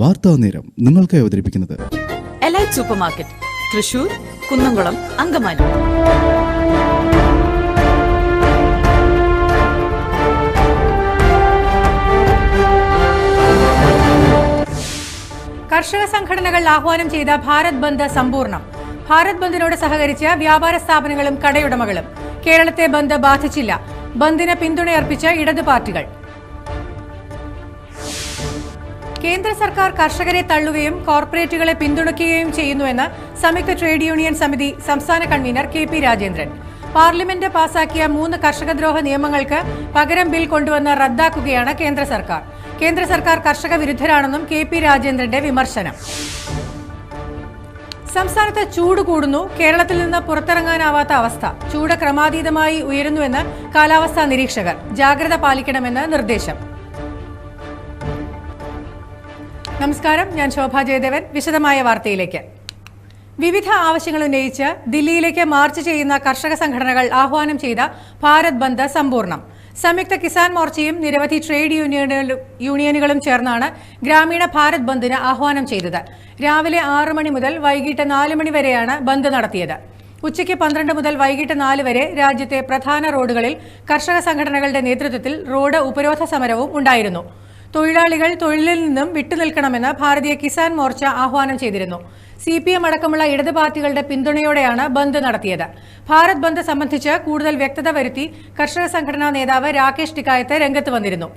വാർത്താ നേരം നിങ്ങൾക്കായി അവതരിപ്പിക്കുന്നത്. Elite supermarket Thrissur Kunnamkulam Angamaly. കർഷക സംഘടനകൾ ആഹ്വാനം ചെയ്ത ഭാരത് ബന്ദ് സമ്പൂർണം ഭാരത് ബന്ദിനോട് സഹകരിച്ച വ്യാപാര സ്ഥാപനങ്ങളും കടയുടമകളും കേരളത്തെ ബന്ദ് ബാധിച്ചില്ല. ബന്ദിന് പിന്തുണയർപ്പിച്ച ഇടതു പാർട്ടികൾ കേന്ദ്ര സർക്കാർ കർഷകരെ തള്ളുകയും കോർപ്പറേറ്റുകളെ പിന്തുണയ്ക്കുകയും ചെയ്യുന്നുവെന്ന് സംയുക്ത ട്രേഡ് യൂണിയൻ സമിതി സംസ്ഥാന convener K P Rajendran. Parliament പാസാക്കിയ മൂന്ന് കർഷകദ്രോഹ നിയമങ്ങൾക്ക് പകരം ബിൽ കൊണ്ടുവന്ന് റദ്ദാക്കുകയാണ് കേന്ദ്ര സർക്കാർ. കേന്ദ്ര സർക്കാർ കർഷക വിരുദ്ധരാണെന്നും കെ പി രാജേന്ദ്രന്റെ വിമർശനം. സംസ്ഥാനത്ത് ചൂട് കൂടുന്നു കേരളത്തിൽ നിന്ന് പുറത്തിറങ്ങാനാവാത്ത അവസ്ഥ. ചൂട് ക്രമാതീതമായി ഉയരുന്നുവെന്ന് കാലാവസ്ഥാ നിരീക്ഷകർ. ജാഗ്രത പാലിക്കണമെന്ന് നിർദ്ദേശം. നമസ്കാരം ഞാൻ ശോഭ ജയദേവൻ. വിശദമായ വാർത്തയിലേക്ക്. വിവിധ ആവശ്യങ്ങൾ ഉന്നയിച്ച് ദില്ലിയിലേക്ക് മാർച്ച് ചെയ്യുന്ന കർഷക സംഘടനകൾ ആഹ്വാനം ചെയ്ത ഭാരത് ബന്ദ് സമ്പൂർണം. സംയുക്ത കിസാൻ മോർച്ചയും നിരവധി ട്രേഡ് യൂണിയനുകളും യൂണിയനുകളും ചേർന്നാണ് ഗ്രാമീണ ഭാരത് ബന്ദിന് ആഹ്വാനം ചെയ്തത്. രാവിലെ ആറ് മണി മുതൽ വൈകിട്ട് നാല് മണി വരെയാണ് ബന്ദ് നടത്തിയത്. ഉച്ചയ്ക്ക് പന്ത്രണ്ട് മുതൽ വൈകിട്ട് നാല് വരെ രാജ്യത്തെ പ്രധാന റോഡുകളിൽ കർഷക സംഘടനകളുടെ നേതൃത്വത്തിൽ റോഡ് ഉപരോധ സമരവും ഉണ്ടായിരുന്നു. തൊഴിലാളികൾ തൊഴിലിൽ നിന്നും വിട്ടുനിൽക്കണമെന്ന് ഭാരതീയ കിസാൻ മോർച്ച ആഹ്വാനം ചെയ്തിരുന്നു. സി പി എം അടക്കമുള്ള ഇടത് പാർട്ടികളുടെ പിന്തുണയോടെയാണ് ബന്ദ് നടത്തിയത്. ഭാരത് ബന്ദ് സംബന്ധിച്ച് കൂടുതൽ വ്യക്തത വരുത്തി കർഷക സംഘടനാ നേതാവ് രാകേഷ് ടിക്കായത്ത് രംഗത്ത് വന്നിരുന്നു.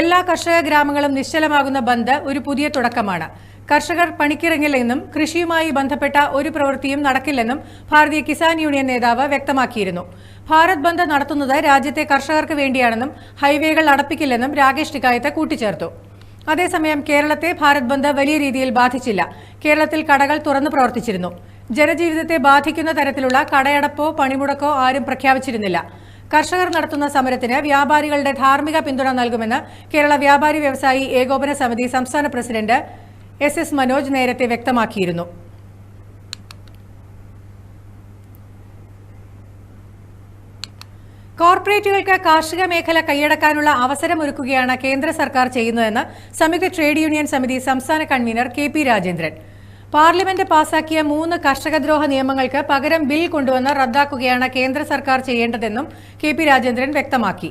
എല്ലാ കർഷക ഗ്രാമങ്ങളും നിശ്ചലമാകുന്ന ബന്ദ് ഒരു പുതിയ തുടക്കമാണ്. കർഷകർ പണിക്കിറങ്ങില്ലെന്നും കൃഷിയുമായി ബന്ധപ്പെട്ട ഒരു പ്രവൃത്തിയും നടക്കില്ലെന്നും ഭാരതീയ കിസാൻ യൂണിയൻ നേതാവ് വ്യക്തമാക്കിയിരുന്നു. ഭാരത് ബന്ദ് നടത്തുന്നത് രാജ്യത്തെ കർഷകർക്ക് വേണ്ടിയാണെന്നും ഹൈവേകൾ അടപ്പിക്കില്ലെന്നും രാകേഷ് ടിക്കായത്ത് കൂട്ടിച്ചേർത്തു. അതേസമയം കേരളത്തെ ഭാരത് ബന്ദ് വലിയ രീതിയിൽ ബാധിച്ചില്ല. കേരളത്തിൽ കടകൾ തുറന്നു പ്രവർത്തിച്ചിരുന്നു. ജനജീവിതത്തെ ബാധിക്കുന്ന തരത്തിലുള്ള കടയടപ്പോ പണിമുടക്കോ ആരും പ്രഖ്യാപിച്ചിരുന്നില്ല. കർഷകർ നടത്തുന്ന സമരത്തിന് വ്യാപാരികളുടെ ധാർമ്മിക പിന്തുണ നൽകുമെന്ന് കേരള വ്യാപാരി വ്യവസായി ഏകോപന സമിതി സംസ്ഥാന പ്രസിഡന്റ് എസ് എസ് മനോജ് നേരത്തെ വ്യക്തമാക്കിയിരുന്നു. കോർപ്പറേറ്റുകൾക്ക് കാർഷിക മേഖല കൈയടക്കാനുള്ള അവസരമൊരുക്കുകയാണ് കേന്ദ്ര സർക്കാർ ചെയ്യുന്നതെന്ന് സംയുക്ത ട്രേഡ് യൂണിയൻ സമിതി സംസ്ഥാന convener K P Rajendran. Parliament പാസാക്കിയ മൂന്ന് കർഷകദ്രോഹ നിയമങ്ങൾക്ക് പകരം ബിൽ കൊണ്ടുവന്ന് റദ്ദാക്കുകയാണ് കേന്ദ്ര സർക്കാർ ചെയ്യേണ്ടതെന്നും കെ പി രാജേന്ദ്രൻ വ്യക്തമാക്കി.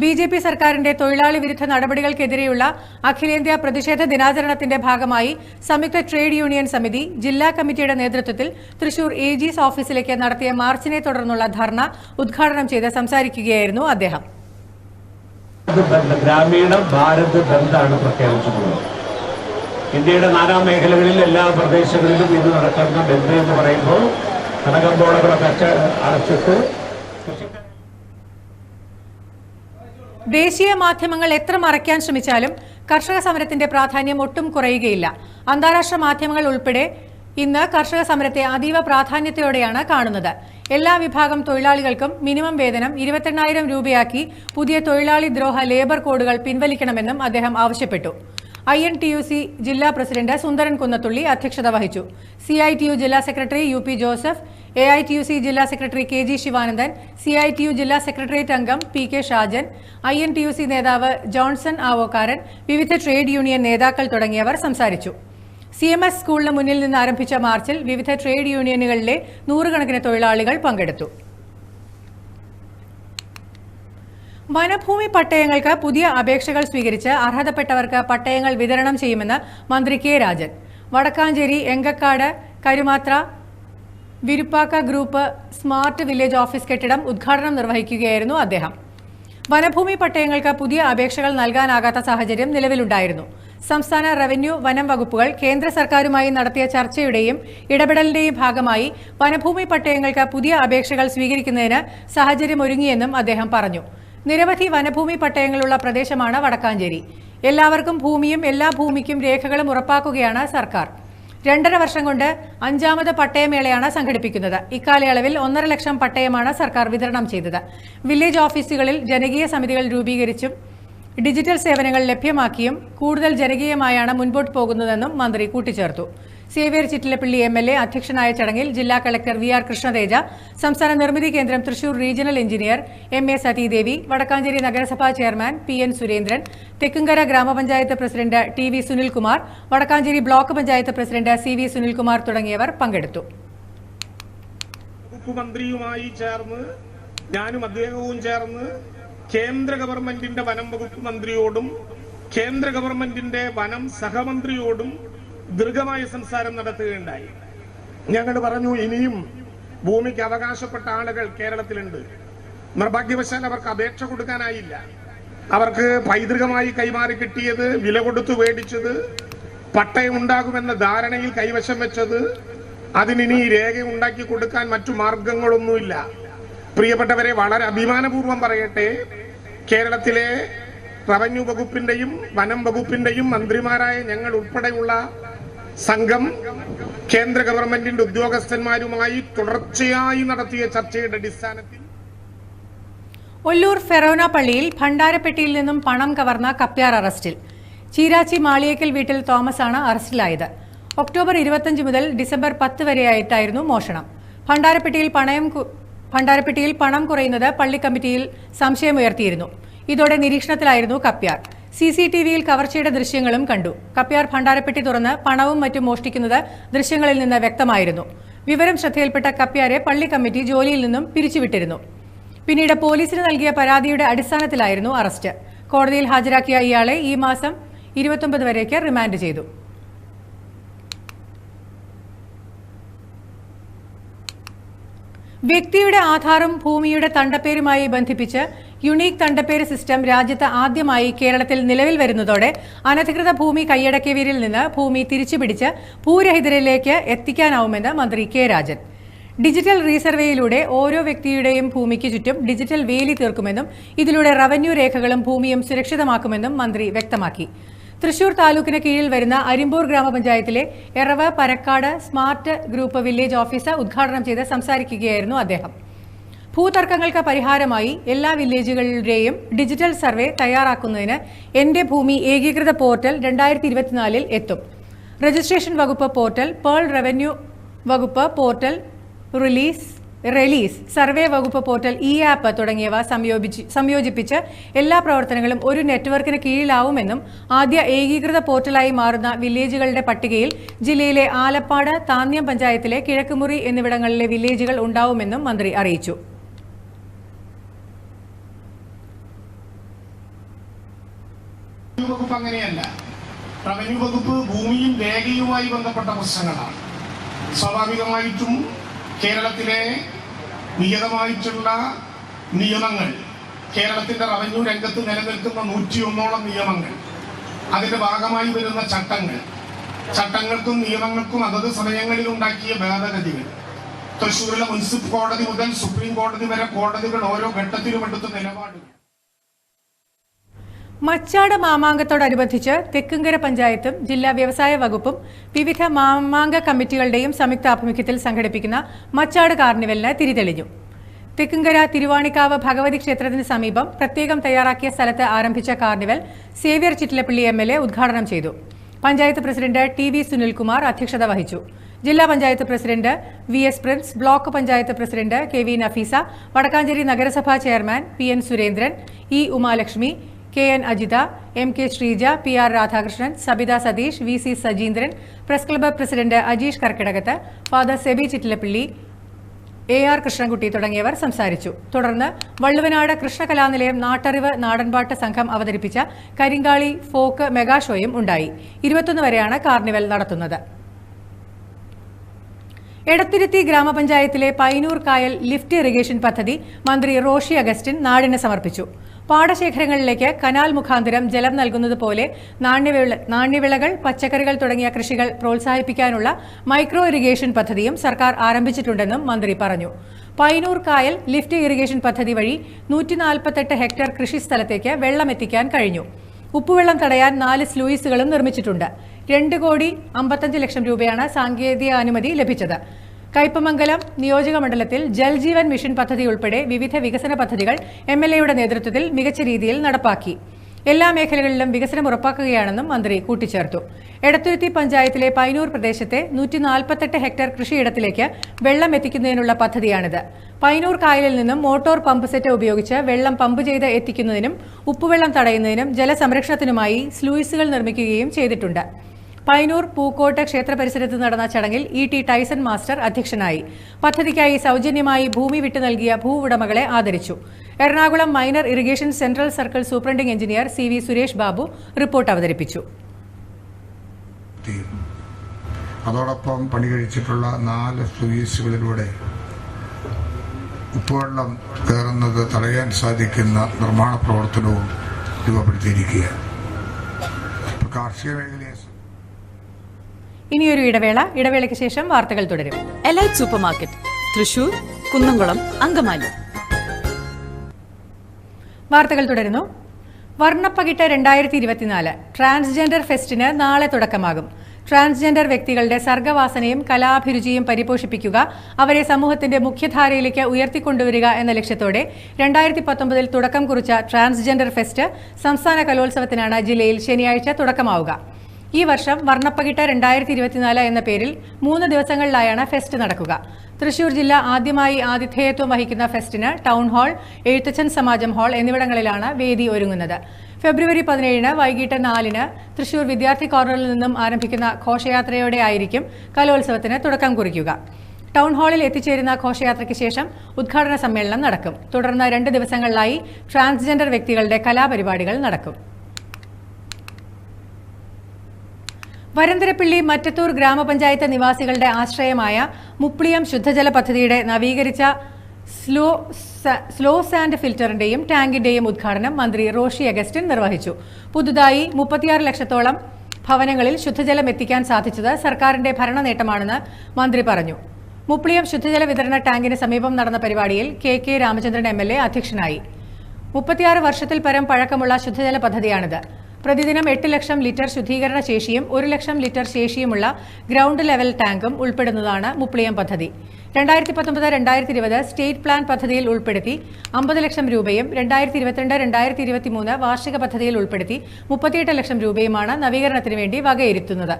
ബി ജെ പി സർക്കാരിന്റെ തൊഴിലാളി വിരുദ്ധ നടപടികൾക്കെതിരെയുള്ള അഖിലേന്ത്യാ പ്രതിഷേധ ദിനാചരണത്തിന്റെ ഭാഗമായി സംയുക്ത ട്രേഡ് യൂണിയൻ സമിതി ജില്ലാ കമ്മിറ്റിയുടെ നേതൃത്വത്തിൽ തൃശൂർ എ ഓഫീസിലേക്ക് നടത്തിയ മാർച്ചിനെ തുടർന്നുള്ള ധർണ ഉദ്ഘാടനം ചെയ്ത് സംസാരിക്കുകയായിരുന്നു അദ്ദേഹം. ഗ്രാമീണ ഇന്ത്യയുടെ നാനാ മേഖലകളിൽ എല്ലാ പ്രദേശങ്ങളിലും ഇത് നടക്കുന്ന ബന്ദ് എന്ന് പറയുമ്പോൾ കടകമ്പോളങ്ങളൊക്കെ അടച്ചിട്ട് ദേശീയ മാധ്യമങ്ങൾ എത്ര മറയ്ക്കാൻ ശ്രമിച്ചാലും കർഷക സമരത്തിന്റെ പ്രാധാന്യം ഒട്ടും കുറയുകയില്ല. അന്താരാഷ്ട്ര മാധ്യമങ്ങൾ ഉൾപ്പെടെ ഇന്ന് കർഷക സമരത്തെ അതീവ പ്രാധാന്യത്തോടെയാണ് കാണുന്നത്. എല്ലാ വിഭാഗം തൊഴിലാളികൾക്കും മിനിമം വേതനം ഇരുപത്തെണ്ണായിരം രൂപയാക്കി പുതിയ തൊഴിലാളി ദ്രോഹ ലേബർ കോഡുകൾ പിൻവലിക്കണമെന്നും അദ്ദേഹം ആവശ്യപ്പെട്ടു. I N T U C ജില്ലാ പ്രസിഡന്റ് സുന്ദരൻ കുന്നത്തുള്ളി അധ്യക്ഷത വഹിച്ചു. സി ഐ ടി യു ജില്ലാ secretary U P Joseph A I T U C ജില്ലാ secretary K G Sivanandan C I T U ജില്ലാ സെക്രട്ടേറിയറ്റ് അംഗം P K Shajan I N T U C നേതാവ് Johnson Avokkaran വിവിധ trade union നേതാക്കൾ തുടങ്ങിയവർ സംസാരിച്ചു. C M S സ്കൂളിന് മുന്നിൽ നിന്ന് ആരംഭിച്ച മാർച്ചിൽ വിവിധ ട്രേഡ് യൂണിയനുകളിലെ നൂറുകണക്കിന് തൊഴിലാളികൾ പങ്കെടുത്തു. വനഭൂമി പട്ടയങ്ങൾക്ക് പുതിയ അപേക്ഷകൾ സ്വീകരിച്ച് അർഹതപ്പെട്ടവർക്ക് പട്ടയങ്ങൾ വിതരണം ചെയ്യുമെന്ന് മന്ത്രി K Rajan. Vadakkanchery Engakkad Karumathra Viruppakka group smart village office കെട്ടിടം ഉദ്ഘാടനം നിർവഹിക്കുകയായിരുന്നു അദ്ദേഹം. വനഭൂമി പട്ടയങ്ങൾക്ക് പുതിയ അപേക്ഷകൾ നൽകാനാകാത്ത സാഹചര്യം നിലവിലുണ്ടായിരുന്നു. സംസ്ഥാന റവന്യൂ വനം വകുപ്പുകൾ കേന്ദ്ര സർക്കാരുമായി നടത്തിയ ചർച്ചയുടെയും ഇടപെടലിന്റെയും ഭാഗമായി വനഭൂമി പട്ടയങ്ങൾക്ക് പുതിയ അപേക്ഷകൾ സ്വീകരിക്കുന്നതിന് സാഹചര്യമൊരുങ്ങിയെന്നും അദ്ദേഹം പറഞ്ഞു. നിരവധി വനഭൂമി പട്ടയങ്ങളുള്ള പ്രദേശമാണ് വടക്കാഞ്ചേരി. എല്ലാവർക്കും ഭൂമിയും എല്ലാ ഭൂമിക്കും രേഖകളും ഉറപ്പാക്കുകയാണ് സർക്കാർ. രണ്ടര വർഷം കൊണ്ട് അഞ്ചാമത് പട്ടയമേളയാണ് സംഘടിപ്പിക്കുന്നത്. ഇക്കാലയളവിൽ ഒന്നര ലക്ഷം പട്ടയമാണ് സർക്കാർ വിതരണം ചെയ്തത്. വില്ലേജ് ഓഫീസുകളിൽ ജനകീയ സമിതികൾ രൂപീകരിച്ചും ഡിജിറ്റൽ സേവനങ്ങൾ ലഭ്യമാക്കിയും കൂടുതൽ ജനകീയമായാണ് മുൻപോട്ട് പോകുന്നതെന്നും മന്ത്രി കൂട്ടിച്ചേർത്തു. Xavier Chittilappally M L A അധ്യക്ഷനായ ചടങ്ങിൽ ജില്ലാ കളക്ടർ വി ആർ കൃഷ്ണതേജ സംസ്ഥാന Nirmithi Kendram Thrissur regional engineer M A Sathidevi Vadakkanchery നഗരസഭാ chairman P N Surendran Thekkumkara ഗ്രാമപഞ്ചായത്ത് president T V Sunilkumar Vadakkanchery block panchayat president C V Sunilkumar തുടങ്ങിയവർ പങ്കെടുത്തു. മന്ത്രിയുമായി ചേർന്ന് ഞാനും അദ്ദേഹവും ചേർന്ന് കേന്ദ്ര ഗവൺമെന്റിന്റെ വനം വകുപ്പ് മന്ത്രിയോടും കേന്ദ്ര ഗവൺമെന്റിന്റെ വനം സഹമന്ത്രിയോടും ദീർഘമായ സംസാരം നടത്തുകയുണ്ടായി. ഞങ്ങൾ പറഞ്ഞു ഇനിയും ഭൂമിക്ക് അവകാശപ്പെട്ട ആളുകൾ കേരളത്തിലുണ്ട്. നിർഭാഗ്യവശാൽ അവർക്ക് അപേക്ഷ കൊടുക്കാനായില്ല. അവർക്ക് പൈതൃകമായി കൈമാറി കിട്ടിയത് വില കൊടുത്തു മേടിച്ചത് പട്ടയം ഉണ്ടാകുമെന്ന ധാരണയിൽ കൈവശം വെച്ചത് അതിനി രേഖ ഉണ്ടാക്കി കൊടുക്കാൻ മറ്റു മാർഗങ്ങളൊന്നുമില്ല. പ്രിയപ്പെട്ടവരെ വളരെ അഭിമാനപൂർവം പറയട്ടെ കേരളത്തിലെ റവന്യൂ വകുപ്പിന്റെയും വനം വകുപ്പിന്റെയും മന്ത്രിമാരായ ഞങ്ങൾ ഉൾപ്പെടെയുള്ള സംഘം കേന്ദ്ര ഗവൺമെന്റിന്റെ ഉദ്യോഗസ്ഥന്മാരുമായി തുടർച്ചയായി നടത്തിയ ചർച്ചയുടെ അടിസ്ഥാനത്തിൽ ഒല്ലൂർ ഫെറോന പള്ളിയിൽ ഭണ്ഡാരപ്പെട്ടിയിൽ നിന്നും പണം കവർന്ന കപ്യാർ അറസ്റ്റിൽ. ചീരാച്ചി മാളിയേക്കൽ വീട്ടിൽ തോമസ് ആണ് അറസ്റ്റിലായത്. ഒക്ടോബർ ഇരുപത്തഞ്ച് മുതൽ ഡിസംബർ പത്ത് വരെയായിട്ടായിരുന്നു മോഷണം. ഭണ്ഡാരപ്പെട്ടിയിൽ പണയം ഭണ്ഡാരപ്പെട്ടിയിൽ പണം കുറയുന്നത് പള്ളി കമ്മിറ്റിയിൽ സംശയമുയർത്തിയിരുന്നു. ഇതോടെ നിരീക്ഷണത്തിലായിരുന്നു കപ്യാർ. സി സി ടി വിയിൽ കവർച്ചയുടെ ദൃശ്യങ്ങളും കണ്ടു. കപ്യാർ ഭണ്ഡാരപ്പെട്ടി തുറന്ന് പണവും മറ്റും മോഷ്ടിക്കുന്നത് ദൃശ്യങ്ങളിൽ നിന്ന് വ്യക്തമായിരുന്നു. വിവരം ശ്രദ്ധയിൽപ്പെട്ട കപ്യാരെ പള്ളി കമ്മിറ്റി ജോലിയിൽ നിന്നും പിരിച്ചുവിട്ടിരുന്നു. പിന്നീട് പോലീസിന് നൽകിയ പരാതിയുടെ അടിസ്ഥാനത്തിലായിരുന്നു അറസ്റ്റ്. കോടതിയിൽ ഹാജരാക്കിയ ഇയാളെ ഈ മാസം ഇരുപത്തൊമ്പത് വരേക്ക് റിമാൻഡ് ചെയ്തു. വ്യക്തിയുടെ ആധാറും ഭൂമിയുടെ തണ്ടപ്പേരുമായി ബന്ധിപ്പിച്ച് യുണീക് തണ്ടപ്പേര് സിസ്റ്റം രാജ്യത്ത് ആദ്യമായി കേരളത്തിൽ നിലവിൽ വരുന്നതോടെ അനധികൃത ഭൂമി കൈയടക്കിയവരിൽ നിന്ന് ഭൂമി തിരിച്ചുപിടിച്ച് ഭൂരഹിതരിലേക്ക് എത്തിക്കാനാവുമെന്ന് മന്ത്രി കെ രാജൻ. ഡിജിറ്റൽ റീസർവേയിലൂടെ ഓരോ വ്യക്തിയുടെയും ഭൂമിക്ക് ചുറ്റും ഡിജിറ്റൽ വേലി തീർക്കുമെന്നും ഇതിലൂടെ റവന്യൂ രേഖകളും ഭൂമിയും സുരക്ഷിതമാക്കുമെന്നും മന്ത്രി വ്യക്തമാക്കി. തൃശൂർ താലൂക്കിന് കീഴിൽ വരുന്ന അരിമ്പൂർ ഗ്രാമപഞ്ചായത്തിലെ Eravu Parakkad smart group village office ഉദ്ഘാടനം ചെയ്ത് സംസാരിക്കുകയായിരുന്നു അദ്ദേഹം. ഭൂതർക്കങ്ങൾക്ക് പരിഹാരമായി എല്ലാ വില്ലേജുകളുടെയും ഡിജിറ്റൽ സർവേ തയ്യാറാക്കുന്നതിന് എന്റെ ഭൂമി ഏകീകൃത പോർട്ടൽ രണ്ടായിരത്തി ഇരുപത്തിനാലിൽ എത്തും. രജിസ്ട്രേഷൻ വകുപ്പ് പോർട്ടൽ പേൾ റവന്യൂ വകുപ്പ് പോർട്ടൽ റിലീസ് റിലീസ് സർവേ വകുപ്പ് പോർട്ടൽ ഇ ആപ്പ് തുടങ്ങിയവ സംയോജിച്ച് സംയോജിപ്പിച്ച് എല്ലാ പ്രവർത്തനങ്ങളും ഒരു നെറ്റ്വർക്കിന് കീഴിലാവുമെന്നും ആദ്യ ഏകീകൃത പോർട്ടലായി മാറുന്ന വില്ലേജുകളുടെ പട്ടികയിൽ ജില്ലയിലെ ആലപ്പാട് താന്യം പഞ്ചായത്തിലെ കിഴക്കുമുറി എന്നിവിടങ്ങളിലെ വില്ലേജുകൾ ഉണ്ടാവുമെന്നും മന്ത്രി അറിയിച്ചു. വകുപ്പ് അങ്ങനെയല്ല. റവന്യൂ വകുപ്പ് ഭൂമിയും രേഖയുമായി ബന്ധപ്പെട്ട പ്രശ്നങ്ങളാണ്. സ്വാഭാവികമായിട്ടും കേരളത്തിലെ നിയതമായിട്ടുള്ള നിയമങ്ങൾ കേരളത്തിന്റെ റവന്യൂ രംഗത്ത് നിലനിൽക്കുന്ന നൂറ്റിയൊന്നോളം നിയമങ്ങൾ അതിന്റെ ഭാഗമായി വരുന്ന ചട്ടങ്ങൾ ചട്ടങ്ങൾക്കും നിയമങ്ങൾക്കും അതത് സമയങ്ങളിൽ ഉണ്ടാക്കിയ ഭേദഗതികൾ. തൃശ്ശൂരിലെ മുനിസിപ്പൽ കോടതി മുതൽ സുപ്രീം കോടതി വരെ കോടതികൾ ഓരോ ഘട്ടത്തിലും എടുത്ത നിലപാടുകൾ. മച്ചാട് മാമാങ്കത്തോടനുബന്ധിച്ച് തെക്കുംകര പഞ്ചായത്തും ജില്ലാ വ്യവസായ വകുപ്പും വിവിധ മാമാങ്ക കമ്മിറ്റികളുടെയും സംയുക്താഭിമുഖ്യത്തിൽ സംഘടിപ്പിക്കുന്ന മച്ചാട് കാർണിവലിന് തിരിതെളിഞ്ഞു. തെക്കുംകര തിരുവാണിക്കാവ് ഭഗവതി ക്ഷേത്രത്തിന് സമീപം പ്രത്യേകം തയ്യാറാക്കിയ സ്ഥലത്ത് ആരംഭിച്ച carnival Xavier Chittilappilly M L A ഉദ്ഘാടനം ചെയ്തു. Panchayat president T V Sunilkumar അധ്യക്ഷത വഹിച്ചു. ജില്ലാ panchayat president V S Prince block panchayat president K V Nafeesa Vadakkanchery നഗരസഭാ chairman P N Surendran E Umalakshmi K N Ajitha M K Sreeja P R Radhakrishnan Sabitha Satheesh V C Sajeendran press club president Ajeesh Karkkidakathu father Seby Chittilappilly A R Krishnankutty തുടങ്ങിയവർ സംസാരിച്ചു. തുടർന്ന് വള്ളുവനാട് കൃഷ്ണകലാനിലയം നാട്ടറിവ് നാടൻപാട്ട് സംഘം അവതരിപ്പിച്ച Karinkali folk മെഗാഷോയും ഉണ്ടായി. ഇരുപത്തൊന്ന് വരെയാണ് carnival നടത്തുന്നത്. എടത്തിരുത്തി ഗ്രാമപഞ്ചായത്തിലെ പൈനൂർ കായൽ ലിഫ്റ്റ് ഇറിഗേഷൻ പദ്ധതി മന്ത്രി റോഷി അഗസ്റ്റിൻ നാടിന് സമർപ്പിച്ചു. പാടശേഖരങ്ങളിലേക്ക് കനാൽ മുഖാന്തരം ജലം നൽകുന്നത് പോലെ നാണ്യവിള നാണ്യവിളകൾ പച്ചക്കറികൾ തുടങ്ങിയ കൃഷികൾ പ്രോത്സാഹിപ്പിക്കാനുള്ള മൈക്രോ ഇറിഗേഷൻ പദ്ധതിയും സർക്കാർ ആരംഭിച്ചിട്ടുണ്ടെന്നും മന്ത്രി പറഞ്ഞു. പൈനൂർ കായൽ ലിഫ്റ്റ് ഇറിഗേഷൻ പദ്ധതി വഴി നൂറ്റി ഹെക്ടർ കൃഷിസ്ഥലത്തേക്ക് വെള്ളമെത്തിക്കാൻ കഴിഞ്ഞു. ഉപ്പുവെള്ളം തടയാൻ നാല് സ്ലൂയിസുകളും നിർമ്മിച്ചിട്ടുണ്ട്. രണ്ട് കോടി അമ്പത്തഞ്ച് ലക്ഷം രൂപയാണ് സാങ്കേതിക അനുമതി ലഭിച്ചത്. കയ്പമംഗലം നിയോജക മണ്ഡലത്തിൽ ജൽജീവൻ മിഷൻ പദ്ധതി ഉൾപ്പെടെ വിവിധ വികസന പദ്ധതികൾ എം എൽ എയുടെ നേതൃത്വത്തിൽ മികച്ച രീതിയിൽ നടപ്പാക്കി. എല്ലാ മേഖലകളിലും വികസനം ഉറപ്പാക്കുകയാണെന്നും മന്ത്രി കൂട്ടിച്ചേർത്തു. എടത്തുരുത്തി പഞ്ചായത്തിലെ പൈനൂർ പ്രദേശത്തെ നൂറ്റി നാൽപ്പത്തെട്ട് ഹെക്ടർ കൃഷിയിടത്തിലേക്ക് വെള്ളം എത്തിക്കുന്നതിനുള്ള പദ്ധതിയാണിത്. പൈനൂർ കായലിൽ നിന്നും മോട്ടോർ പമ്പ് സെറ്റ് ഉപയോഗിച്ച് വെള്ളം പമ്പ് ചെയ്ത് എത്തിക്കുന്നതിനും ഉപ്പുവെള്ളം തടയുന്നതിനും ജലസംരക്ഷണത്തിനുമായി സ്ലൂയിസുകൾ നിർമ്മിക്കുകയും ചെയ്തിട്ടുണ്ട്. പൈനൂർ പൂക്കോട്ട് ക്ഷേത്ര പരിസരത്ത് നടന്ന ചടങ്ങിൽ ഇ ടി ടൈസൺ മാസ്റ്റർ അധ്യക്ഷനായി. പദ്ധതിക്കായി സൗജന്യമായി ഭൂമി വിട്ടു നൽകിയ ഭൂ ഉടമകളെ ആദരിച്ചു. Ernakulam minor irrigation central circle superintending engineer C V Suresh Babu report അവതരിപ്പിച്ചു. അതോടൊപ്പം പണി കഴിച്ചിട്ടുള്ള നാല് സ്ലൂയിസുകളിലൂടെ ഉപ്പുവെള്ളം കയറുന്നത് തടയാൻ സാധിക്കുന്ന നിർമ്മാണ പ്രവർത്തനവും രൂപപ്പെടുത്തിയിരിക്കുകയാണ്. ഇപ്പോൾ കാർഷിക മേഖലയെ ഇനിയൊരു ഇടവേള. ഇടവേളയ്ക്ക് ശേഷം വാർത്തകൾ തുടരും. Elite super market Thrissur Kunnamkulam Angamaly. വാർത്തകൾ തുടരുന്നു. വർണപ്പകിട്ട് രണ്ടായിരത്തി ഇരുപത്തിനാല് ട്രാൻസ്ജെൻഡർ ഫെസ്റ്റിന് നാളെ തുടക്കമാകും. ട്രാൻസ്ജെൻഡർ വ്യക്തികളുടെ സർഗവാസനയും കലാഭിരുചിയും പരിപോഷിപ്പിക്കുക അവരെ സമൂഹത്തിന്റെ മുഖ്യധാരയിലേക്ക് ഉയർത്തിക്കൊണ്ടുവരിക എന്ന ലക്ഷ്യത്തോടെ രണ്ടായിരത്തി പത്തൊമ്പതിൽ തുടക്കം കുറിച്ച ട്രാൻസ്ജെൻഡർ ഫെസ്റ്റ് സംസ്ഥാന കലോത്സവത്തിനാണ് ജില്ലയിൽ ശനിയാഴ്ച തുടക്കമാവുക. ഈ വർഷം വർണപ്പകിട്ട രണ്ടായിരത്തി ഇരുപത്തിനാല് എന്ന പേരിൽ മൂന്ന് ദിവസങ്ങളിലായാണ് ഫെസ്റ്റ് നടക്കുക. തൃശൂർ ജില്ല ആദ്യമായി ആതിഥേയത്വം വഹിക്കുന്ന ഫെസ്റ്റിന് town hall Ezhuthachan Samajam hall എന്നിവിടങ്ങളിലാണ് വേദി ഒരുങ്ങുന്നത്. ഫെബ്രുവരി പതിനേഴിന് വൈകിട്ട് നാലിന് തൃശൂർ വിദ്യാർത്ഥി കോർണറിൽ നിന്നും ആരംഭിക്കുന്ന ഘോഷയാത്രയോടെ ആയിരിക്കും കലോത്സവത്തിന് തുടക്കം കുറിക്കുക. ടൗൺ ഹാളിൽ എത്തിച്ചേരുന്ന ഘോഷയാത്രയ്ക്ക് ശേഷം ഉദ്ഘാടന സമ്മേളനം നടക്കും. തുടർന്ന് രണ്ട് ദിവസങ്ങളിലായി ട്രാൻസ്ജെൻഡർ വ്യക്തികളുടെ കലാപരിപാടികൾ നടക്കും. വരന്തരപ്പിള്ളി മറ്റത്തൂർ ഗ്രാമപഞ്ചായത്ത് നിവാസികളുടെ ആശ്രയമായ മുപ്ലിയം ശുദ്ധജല പദ്ധതിയുടെ നവീകരിച്ച സ്ലോ സ്ലോ സാൻഡ് ഫിൽറ്ററിന്റെയും ടാങ്കിന്റെയും ഉദ്ഘാടനം മന്ത്രി റോഷി അഗസ്റ്റിൻ നിർവഹിച്ചു. പുതുതായി മുപ്പത്തിയാറ് ലക്ഷത്തോളം ഭവനങ്ങളിൽ ശുദ്ധജലം എത്തിക്കാൻ സാധിച്ചത് സർക്കാരിന്റെ ഭരണ നേട്ടമാണെന്ന് മന്ത്രി പറഞ്ഞു. മുപ്ലിയം ശുദ്ധജല വിതരണ ടാങ്കിന് സമീപം നടന്ന പരിപാടിയിൽ K K Ramachandran M L A അധ്യക്ഷനായി. മുപ്പത്തിയാറ് വർഷത്തിൽ പരം പഴക്കമുള്ള ശുദ്ധജല പദ്ധതിയാണിത്. പ്രതിദിനം എട്ട് ലക്ഷം ലിറ്റർ ശുദ്ധീകരണ ശേഷിയും ഒരു ലക്ഷം ലിറ്റർ ശേഷിയുമുള്ള ഗ്രൗണ്ട് ലെവൽ ടാങ്കും ഉൾപ്പെടുന്നതാണ് മുപ്ലിയം പദ്ധതി. രണ്ടായിരത്തി പത്തൊമ്പത് രണ്ടായിരത്തി ഇരുപത് സ്റ്റേറ്റ് പ്ലാൻ പദ്ധതിയിൽ ഉൾപ്പെടുത്തി അമ്പത് ലക്ഷം രൂപയും രണ്ടായിരത്തി ഇരുപത്തിരണ്ട് രണ്ടായിരത്തി ഇരുപത്തിമൂന്ന് വാർഷിക പദ്ധതിയിൽ ഉൾപ്പെടുത്തി മുപ്പത്തിയെട്ട് ലക്ഷം രൂപയുമാണ് നവീകരണത്തിന് വേണ്ടി വകയിരുത്തുന്നത്.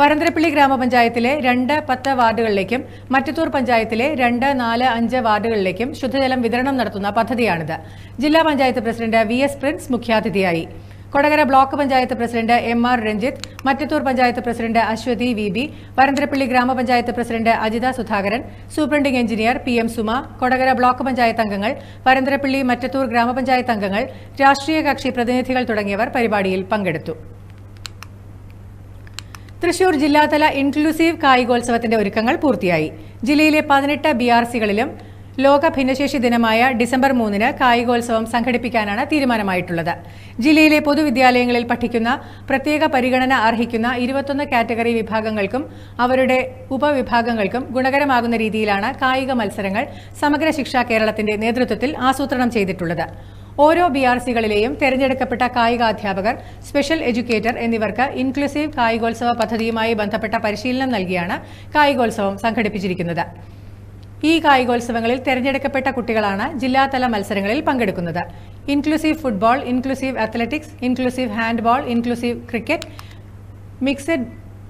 വരന്തരപ്പള്ളി ഗ്രാമപഞ്ചായത്തിലെ രണ്ട് പത്ത് വാർഡുകളിലേക്കും മറ്റത്തൂർ പഞ്ചായത്തിലെ രണ്ട് നാല് അഞ്ച് വാർഡുകളിലേക്കും ശുദ്ധജലം വിതരണം നടത്തുന്ന പദ്ധതിയാണിത്. ജില്ലാ panchayat president V S Prince മുഖ്യാതിഥിയായി. Kodakara block panchayat president M R Ranjith Mattathur panchayat president Aswathy V B Varantharappilly ഗ്രാമപഞ്ചായത്ത് president Ajitha Sudhakaran superintending engineer P M Suma Kodakara block panchayat അംഗങ്ങൾ വരന്തരപ്പള്ളി മറ്റത്തൂർ ഗ്രാമപഞ്ചായത്ത് അംഗങ്ങൾ രാഷ്ട്രീയ കക്ഷി പ്രതിനിധികൾ തുടങ്ങിയവർ പരിപാടിയിൽ പങ്കെടുത്തു. തൃശൂർ ജില്ലാതല ഇൻക്ലൂസീവ് കായികോത്സവത്തിന്റെ ഒരുക്കങ്ങൾ പൂർത്തിയായി. ജില്ലയിലെ പതിനെട്ട് ബിആർസികളിലും ആർ സികളിലും ലോക ഭിന്നശേഷി ദിനമായ ഡിസംബർ മൂന്നിന് കായികോത്സവം സംഘടിപ്പിക്കാനാണ് തീരുമാനമായിട്ടുള്ളത്. ജില്ലയിലെ പൊതുവിദ്യാലയങ്ങളിൽ പഠിക്കുന്ന പ്രത്യേക പരിഗണന അർഹിക്കുന്ന ഇരുപത്തൊന്ന് കാറ്റഗറി വിഭാഗങ്ങൾക്കും അവരുടെ ഉപവിഭാഗങ്ങൾക്കും ഗുണകരമാകുന്ന രീതിയിലാണ് കായിക മത്സരങ്ങൾ സമഗ്ര ശിക്ഷാ കേരളത്തിന്റെ നേതൃത്വത്തിൽ ആസൂത്രണം ചെയ്തിട്ടുള്ളത്. ഓരോ ബി ആർ സികളിലെയും തെരഞ്ഞെടുക്കപ്പെട്ട കായികാധ്യാപകർ സ്പെഷ്യൽ എഡ്യൂക്കേറ്റർ എന്നിവർക്ക് ഇൻക്ലൂസീവ് കായികോത്സവ പദ്ധതിയുമായി ബന്ധപ്പെട്ട പരിശീലനം നൽകിയാണ് കായികോത്സവം സംഘടിപ്പിച്ചിരിക്കുന്നത്. ഈ കായികോത്സവങ്ങളിൽ തെരഞ്ഞെടുക്കപ്പെട്ട കുട്ടികളാണ് ജില്ലാതല മത്സരങ്ങളിൽ പങ്കെടുക്കുന്നത്. Inclusive football inclusive athletics inclusive handball inclusive cricket mixed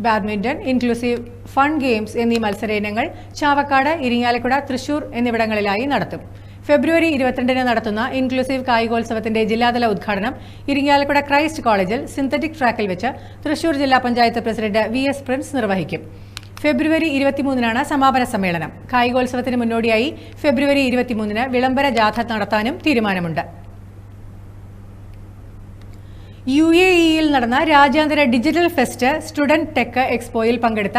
badminton inclusive fun games എന്നീ മത്സര ഇനങ്ങൾ ചാവക്കാട് ഇരിങ്ങാലക്കുട തൃശൂർ എന്നിവിടങ്ങളിലായി നടത്തും. ഫെബ്രുവരി ഇരുപത്തിരണ്ടിന് നടത്തുന്ന ഇൻക്ലൂസീവ് കായികോത്സവത്തിന്റെ ജില്ലാതല ഉദ്ഘാടനം ഇരിങ്ങാലക്കുട ക്രൈസ്റ്റ് കോളേജിൽ സിന്തറ്റിക് ട്രാക്കിൽ വെച്ച് തൃശൂർ ജില്ലാ panchayat president V S Prince നിർവഹിക്കും. ഫെബ്രുവരി ഇരുപത്തിമൂന്നിനാണ് സമാപന സമ്മേളനം. കായികോത്സവത്തിന് മുന്നോടിയായി ഫെബ്രുവരി ഇരുപത്തിമൂന്നിന് വിളംബര ജാഥ നടത്താനും തീരുമാനമുണ്ട്. യു എ ഇയിൽ നടന്ന രാജ്യാന്തര ഡിജിറ്റൽ ഫെസ്റ്റ് സ്റ്റുഡന്റ് ടെക് എക്സ്പോയിൽ പങ്കെടുത്ത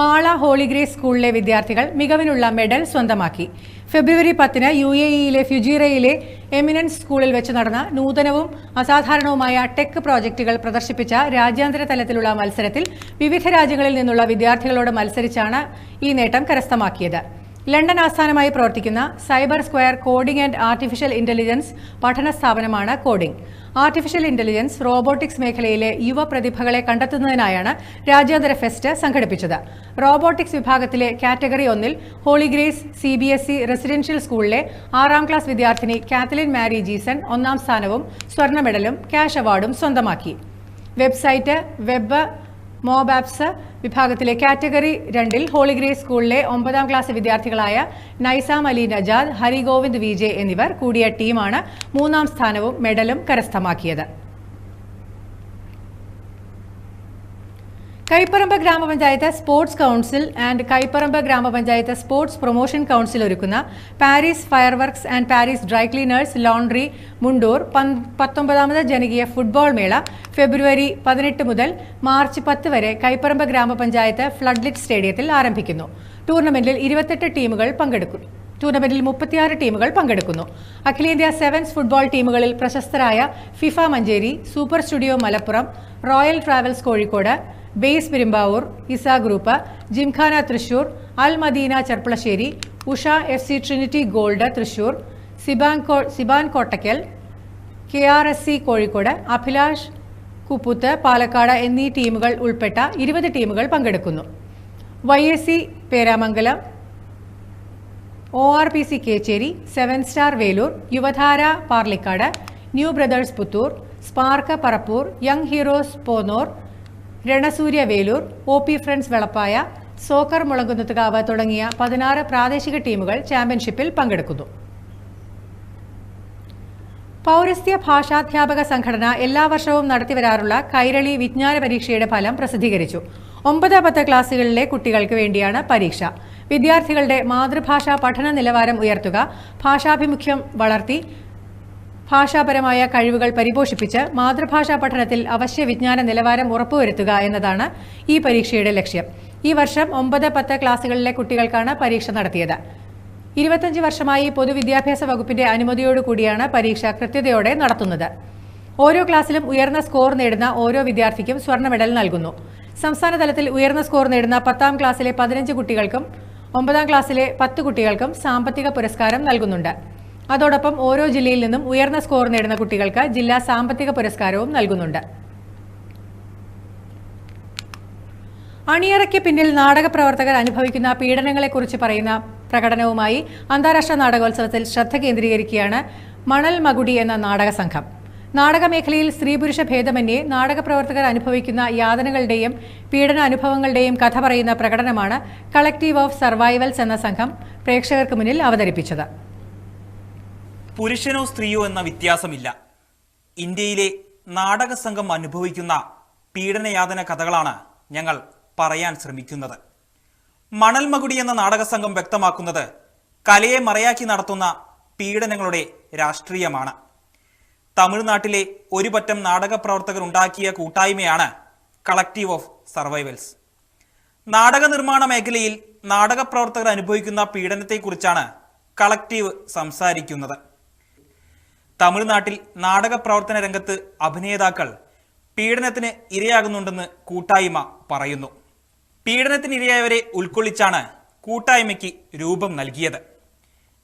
മാള ഹോളിഗ്രേ സ്കൂളിലെ വിദ്യാർത്ഥികൾ മികവിനുള്ള മെഡൽ സ്വന്തമാക്കി. ഫെബ്രുവരി പത്തിന് യു എ ഇയിലെ ഫ്യുജീറയിലെ എമിനൻസ് സ്കൂളിൽ വെച്ച് നടന്ന നൂതനവും അസാധാരണവുമായ ടെക് പ്രോജക്റ്റുകൾ പ്രദർശിപ്പിച്ച രാജ്യാന്തര തലത്തിലുള്ള മത്സരത്തിൽ വിവിധ രാജ്യങ്ങളിൽ നിന്നുള്ള വിദ്യാർത്ഥികളോട് മത്സരിച്ചാണ് ഈ നേട്ടം കരസ്ഥമാക്കിയത്. ലണ്ടൻ ആസ്ഥാനമായി പ്രവർത്തിക്കുന്ന cyber square coding and artificial intelligence പഠന സ്ഥാപനമാണ് കോഡിംഗ്. ആർട്ടിഫിഷ്യൽ ഇന്റലിജൻസ് റോബോട്ടിക്സ് മേഖലയിലെ യുവ പ്രതിഭകളെ കണ്ടെത്തുന്നതിനായാണ് രാജ്യാന്തര ഫെസ്റ്റ് സംഘടിപ്പിച്ചത്. റോബോട്ടിക്സ് വിഭാഗത്തിലെ കാറ്റഗറി ഒന്നിൽ Holy Grace C B S E residential സ്കൂളിലെ ആറാം ക്ലാസ് വിദ്യാർത്ഥിനി കാത്തലിൻ മാരി ജീസൺ ഒന്നാം സ്ഥാനവും സ്വർണ മെഡലും ക്യാഷ് അവാർഡും സ്വന്തമാക്കി. വെബ്സൈറ്റ് വെബ് മോബ് ആപ്സ് വിഭാഗത്തിലെ കാറ്റഗറി രണ്ടിൽ ഹോളിഗ്രേസ് സ്കൂളിലെ ഒമ്പതാം ക്ലാസ് വിദ്യാർത്ഥികളായ നൈസാം അലി നജാദ് ഹരിഗോവിന്ദ് വിജയ് എന്നിവർ കൂടിയ ടീമാണ് മൂന്നാം സ്ഥാനവും മെഡലും കരസ്ഥമാക്കിയത്. കൈപ്പറമ്പ് ഗ്രാമപഞ്ചായത്ത് സ്പോർട്സ് കൗൺസിൽ ആൻഡ് കൈപ്പറമ്പ ഗ്രാമപഞ്ചായത്ത് സ്പോർട്സ് പ്രൊമോഷൻ കൗൺസിൽ ഒരുക്കുന്ന Paris fireworks and Paris dry cleaners laundry Mundur പത്തൊമ്പതാമത് ജനകീയ ഫുട്ബോൾ മേള ഫെബ്രുവരി പതിനെട്ട് മുതൽ മാർച്ച് പത്ത് വരെ കൈപ്പറമ്പ ഗ്രാമപഞ്ചായത്ത് ഫ്ലഡ്ലിറ്റ് സ്റ്റേഡിയത്തിൽ ആരംഭിക്കുന്നു. ടൂർണമെന്റിൽ ഇരുപത്തെട്ട് ടീമുകൾ പങ്കെടുക്കും. ടൂർണമെന്റിൽ മുപ്പത്തിയാറ് ടീമുകൾ പങ്കെടുക്കുന്നു. അഖിലേന്ത്യാ സെവൻസ് ഫുട്ബോൾ ടീമുകളിൽ പ്രശസ്തരായ FIFA Manjeri super studio Malappuram royal travels Kozhikode base Perumbavoor Isa group gymkhana Thrissur Al Madina Cherpulassery Usha F C Trinity gold Thrissur സിബാൻകോ സിബാൻ Kottakkal K R S C Kozhikode Abhilash Kupputh Palakkad എന്നീ ടീമുകൾ ഉൾപ്പെട്ട ഇരുപത് ടീമുകൾ പങ്കെടുക്കുന്നു. Y S C Peramangalam O R P C Kechery seven star Veloor Yuvadhara Parlikad new brothers Puthur spark Parappur young heroes Ponnore Ranasurya Veloor O P friends Velappaya soccer Mulankunnathukavu തുടങ്ങിയ പതിനാറ് പ്രാദേശിക ടീമുകൾ ചാമ്പ്യൻഷിപ്പിൽ പങ്കെടുക്കുന്നു. പൗരസ്ത്യ ഭാഷാധ്യാപക സംഘടന എല്ലാ വർഷവും നടത്തിവരാറുള്ള കൈരളി വിജ്ഞാന പരീക്ഷയുടെ ഫലം പ്രസിദ്ധീകരിച്ചു. ഒമ്പത് പത്ത് ക്ലാസ്സുകളിലെ കുട്ടികൾക്ക് വേണ്ടിയാണ് പരീക്ഷ. വിദ്യാർത്ഥികളുടെ മാതൃഭാഷാ പഠന നിലവാരം ഉയർത്തുക ഭാഷാഭിമുഖ്യം വളർത്തി ഭാഷാപരമായ കഴിവുകൾ പരിപോഷിപ്പിച്ച് മാതൃഭാഷാ പഠനത്തിൽ അവശ്യ വിജ്ഞാന നിലവാരം ഉറപ്പുവരുത്തുക എന്നതാണ് ഈ പരീക്ഷയുടെ ലക്ഷ്യം. ഈ വർഷം ഒമ്പത് പത്ത് ക്ലാസുകളിലെ കുട്ടികൾക്കാണ് പരീക്ഷ നടത്തിയത്. ഇരുപത്തഞ്ച് വർഷമായി പൊതുവിദ്യാഭ്യാസ വകുപ്പിന്റെ അനുമതിയോടുകൂടിയാണ് പരീക്ഷ കൃത്യതയോടെ നടത്തുന്നത്. ഓരോ ക്ലാസ്സിലും ഉയർന്ന സ്കോർ നേടുന്ന ഓരോ വിദ്യാർത്ഥിക്കും സ്വർണ മെഡൽ നൽകുന്നു. സംസ്ഥാന തലത്തിൽ ഉയർന്ന സ്കോർ നേടുന്ന പത്താം ക്ലാസ്സിലെ പതിനഞ്ച് കുട്ടികൾക്കും ഒമ്പതാം ക്ലാസ്സിലെ പത്ത് കുട്ടികൾക്കും സാമ്പത്തിക പുരസ്കാരം നൽകുന്നുണ്ട്. അതോടൊപ്പം ഓരോ ജില്ലയിൽ നിന്നും ഉയർന്ന സ്കോർ നേടുന്ന കുട്ടികൾക്ക് ജില്ലാ സാമ്പത്തിക പുരസ്കാരവും നൽകുന്നുണ്ട്. അണിയറയ്ക്ക് പിന്നിൽ നാടക പ്രവർത്തകർ അനുഭവിക്കുന്ന പീഡനങ്ങളെക്കുറിച്ച് പറയുന്ന പ്രകടനവുമായി അന്താരാഷ്ട്ര നാടകോത്സവത്തിൽ ശ്രദ്ധ കേന്ദ്രീകരിക്കുകയാണ് മണൽ മകുടി എന്ന നാടക സംഘം. നാടകമേഖലയിൽ സ്ത്രീ പുരുഷ ഭേദമന്യേ നാടക പ്രവർത്തകർ അനുഭവിക്കുന്ന യാതനകളുടെയും പീഡന അനുഭവങ്ങളുടെയും കഥ പറയുന്ന പ്രകടനമാണ് കളക്റ്റീവ് ഓഫ് സർവൈവൽസ് എന്ന സംഘം പ്രേക്ഷകർക്ക് മുന്നിൽ അവതരിപ്പിച്ചത്. പുരുഷനോ സ്ത്രീയോ എന്ന വ്യത്യാസമില്ല. ഇന്ത്യയിലെ നാടക സംഘം അനുഭവിക്കുന്ന പീഡനയാതന കഥകളാണ് ഞങ്ങൾ പറയാൻ ശ്രമിക്കുന്നത്. മണൽ മകുടി എന്ന നാടക സംഘം വ്യക്തമാക്കുന്നത് കലയെ മറയാക്കി നടത്തുന്ന പീഡനങ്ങളുടെ രാഷ്ട്രീയമാണ്. തമിഴ്നാട്ടിലെ ഒരു പറ്റം നാടക പ്രവർത്തകർ ഉണ്ടാക്കിയ കൂട്ടായ്മയാണ് കളക്റ്റീവ് ഓഫ് സർവൈവൽസ് നാടക നിർമ്മാണ മേഖലയിൽ നാടക പ്രവർത്തകർ അനുഭവിക്കുന്ന പീഡനത്തെക്കുറിച്ചാണ് കളക്റ്റീവ് സംസാരിക്കുന്നത്. തമിഴ്നാട്ടിൽ നാടക പ്രവർത്തന രംഗത്ത് അഭിനേതാക്കൾ പീഡനത്തിന് ഇരയാകുന്നുണ്ടെന്ന് കൂട്ടായ്മ പറയുന്നു. പീഡനത്തിന് ഇരയായവരെ ഉൾക്കൊള്ളിച്ചാണ് കൂട്ടായ്മയ്ക്ക് രൂപം നൽകിയത്.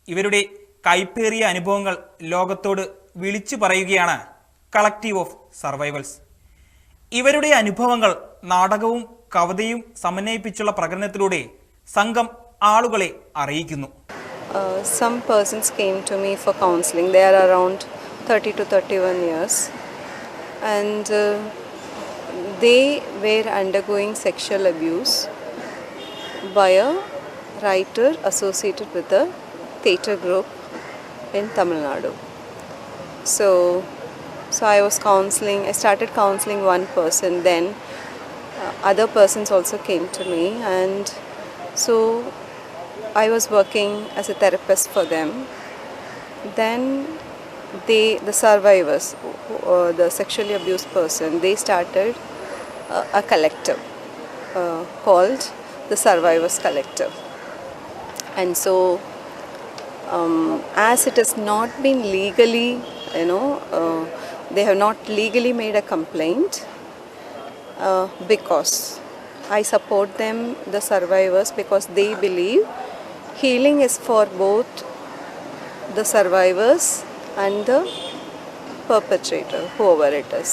ഇവരുടെ കൈപ്പേറിയ അനുഭവങ്ങൾ ലോകത്തോട് വിളിച്ചു പറയുകയാണ് കളക്റ്റീവ് ഓഫ് സർവൈവൽസ്. ഇവരുടെ അനുഭവങ്ങൾ നാടകവും കവിതയും സമന്വയിപ്പിച്ചുള്ള പ്രകടനത്തിലൂടെ സംഘം ആളുകളെ അറിയിക്കുന്നു. Uh, some persons came to me for counseling. They are around 30 to 31 years, and uh, they were undergoing sexual abuse by a writer associated with a theatre group in Tamil Nadu. So, so I was counseling. I started counseling one person. Then uh, other persons also came to me, and so I was working as a therapist for them. Then they, the survivors, uh, the sexually abused person, they started uh, a collective uh, called the Survivors Collective. And so, um, as it has not been legally, you know, uh, they have not legally made a complaint uh, because I support them, the survivors, because they believe healing is for both the survivors and the perpetrator, whoever it is.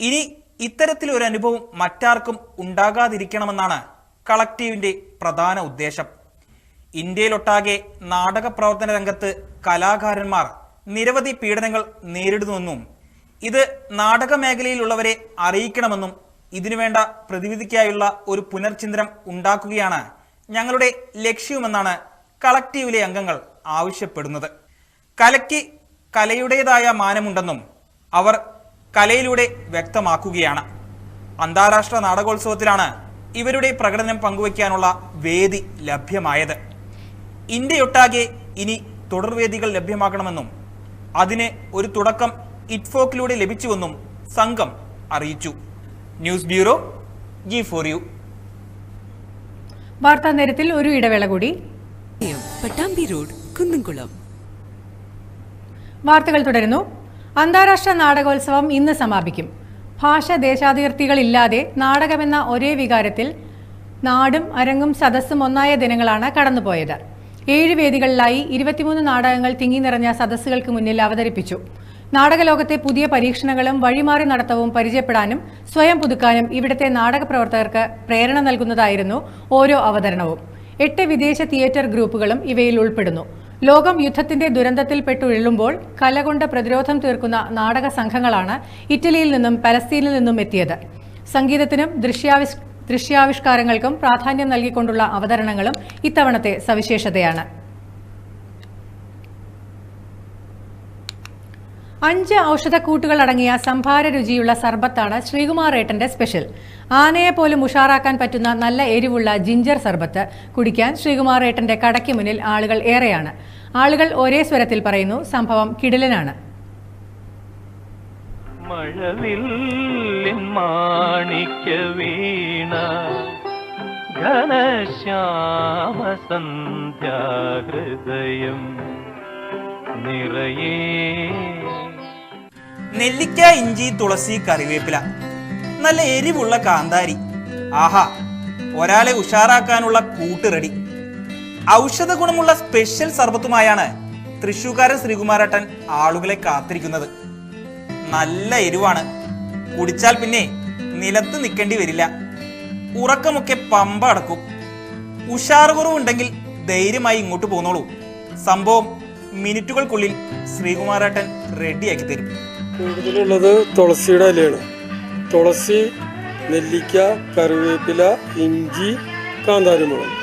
ഇനി ഇത്തരത്തിലൊരു അനുഭവം മറ്റാർക്കും ഉണ്ടാകാതിരിക്കണമെന്നാണ് കളക്റ്റീവിന്റെ പ്രധാന ഉദ്ദേശം ഇന്ത്യയിലൊട്ടാകെ നാടക പ്രവർത്തന രംഗത്ത് കലാകാരന്മാർ നിരവധി പീഡനങ്ങൾ നേരിടുന്നുവെന്നും ഇത് നാടക മേഖലയിലുള്ളവരെ അറിയിക്കണമെന്നും ഇതിനുവേണ്ട പ്രതിവിധിക്കായുള്ള ഒരു പുനർചിന്തനം ഉണ്ടാക്കുകയാണ് ഞങ്ങളുടെ ലക്ഷ്യമെന്നാണ് കളക്റ്റീവിലെ അംഗങ്ങൾ ആവശ്യപ്പെടുന്നത്. കലയ്ക്ക് കലയുടേതായ മാനമുണ്ടെന്നും അവർ കലയിലൂടെ വ്യക്തമാക്കുകയാണ്. അന്താരാഷ്ട്ര നാടകോത്സവത്തിലാണ് ഇവരുടെ പ്രകടനം പങ്കുവയ്ക്കാനുള്ള വേദി ലഭ്യമായത്. ഇന്ത്യയൊട്ടാകെ ഇനി തുടർവേദികൾ ലഭ്യമാക്കണമെന്നും അതിന് ഒരു തുടക്കം ഇറ്റ്ഫോക്കിലൂടെ ലഭിച്ചുവെന്നും സംഘം അറിയിച്ചു. News bureau G four U. വാർത്താ നേരത്തിൽ ഒരു ഇടവേള കൂടി. വാർത്തകൾ തുടരുന്നു. അന്താരാഷ്ട്ര നാടകോത്സവം ഇന്ന് സമാപിക്കും. ഭാഷ ദേശാതിർത്തികളില്ലാതെ നാടകമെന്ന ഒരേ വികാരത്തിൽ നാടും അരങ്ങും സദസ്സും ഒന്നായ ദിനങ്ങളാണ് കടന്നുപോയത്. ഏഴ് വേദികളിലായി ഇരുപത്തിമൂന്ന് നാടകങ്ങൾ തിങ്ങി നിറഞ്ഞ സദസ്സുകൾക്ക് മുന്നിൽ അവതരിപ്പിച്ചു. നാടകലോകത്തെ പുതിയ പരീക്ഷണങ്ങളും വഴിമാറി നടത്തവും പരിചയപ്പെടാനും സ്വയം പുതുക്കാനും ഇവിടുത്തെ നാടക പ്രവർത്തകർക്ക് പ്രേരണ നൽകുന്നതായിരുന്നു ഓരോ അവതരണവും. എട്ട് വിദേശ തിയേറ്റർ ഗ്രൂപ്പുകളും ഇവയിൽ ഉൾപ്പെടുന്നു. ലോകം യുദ്ധത്തിന്റെ ദുരന്തത്തിൽ ദുരന്തത്തിൽപ്പെട്ടുഴലുമ്പോൾ കലകൊണ്ട് പ്രതിരോധം തീർക്കുന്ന നാടക സംഘങ്ങളാണ് ഇറ്റലിയിൽ നിന്നും പലസ്തീനിൽ നിന്നും എത്തിയത്. സംഗീതത്തിനും ദൃശ്യാവിഷ് ദൃശ്യാവിഷ്കാരങ്ങൾക്കും പ്രാധാന്യം നൽകിക്കൊണ്ടുള്ള അവതരണങ്ങളും ഇത്തവണത്തെ സവിശേഷതയാണ്. അഞ്ച് ഔഷധക്കൂട്ടുകൾ അടങ്ങിയ സംഭാര രുചിയുള്ള സർബത്താണ് ശ്രീകുമാർ ഏട്ടന്റെ സ്പെഷ്യൽ. ആനയെ പോലും ഉഷാറാക്കാൻ പറ്റുന്ന നല്ല എരിവുള്ള ജിഞ്ചർ സർബത്ത് കുടിക്കാൻ ശ്രീകുമാർ ഏട്ടന്റെ കടയ്ക്ക് മുന്നിൽ ആളുകൾ ഏറെയാണ്. ആളുകൾ ഒരേ സ്വരത്തിൽ പറയുന്നു സംഭവം കിടിലനാണ്. മാണിക്യ വീണ നിറയേ നെല്ലിക്ക ഇഞ്ചി തുളസി കറിവേപ്പില. നല്ല എരിവുള്ള കാന്താരി. ആഹാ ഒരാളെ ഉഷാറാക്കാനുള്ള കൂട്ട് റെഡി. ഔഷധ ഗുണമുള്ള സ്പെഷ്യൽ സർബത്തുമായാണ് തൃശൂക്കാരൻ ശ്രീകുമാരട്ടൻ ആളുകളെ കാത്തിരിക്കുന്നത്. നല്ല എരിവാണ്. കുടിച്ചാൽ പിന്നെ നിലത്ത് നിൽക്കേണ്ടി വരില്ല. ഉറക്കമൊക്കെ പമ്പ അടക്കും. ഉഷാർ കുറവുണ്ടെങ്കിൽ ധൈര്യമായി ഇങ്ങോട്ട് പോന്നോളൂ. സംഭവം മിനിറ്റുകൾക്കുള്ളിൽ ശ്രീകുമാരേട്ടൻ റെഡിയാക്കി തരും. കൂടുതലുള്ളത് തുളസിയുടെ ഇലയാണ്. തുളസി നെല്ലിക്ക കറിവേപ്പില ഇഞ്ചി കാന്താരിമുളക്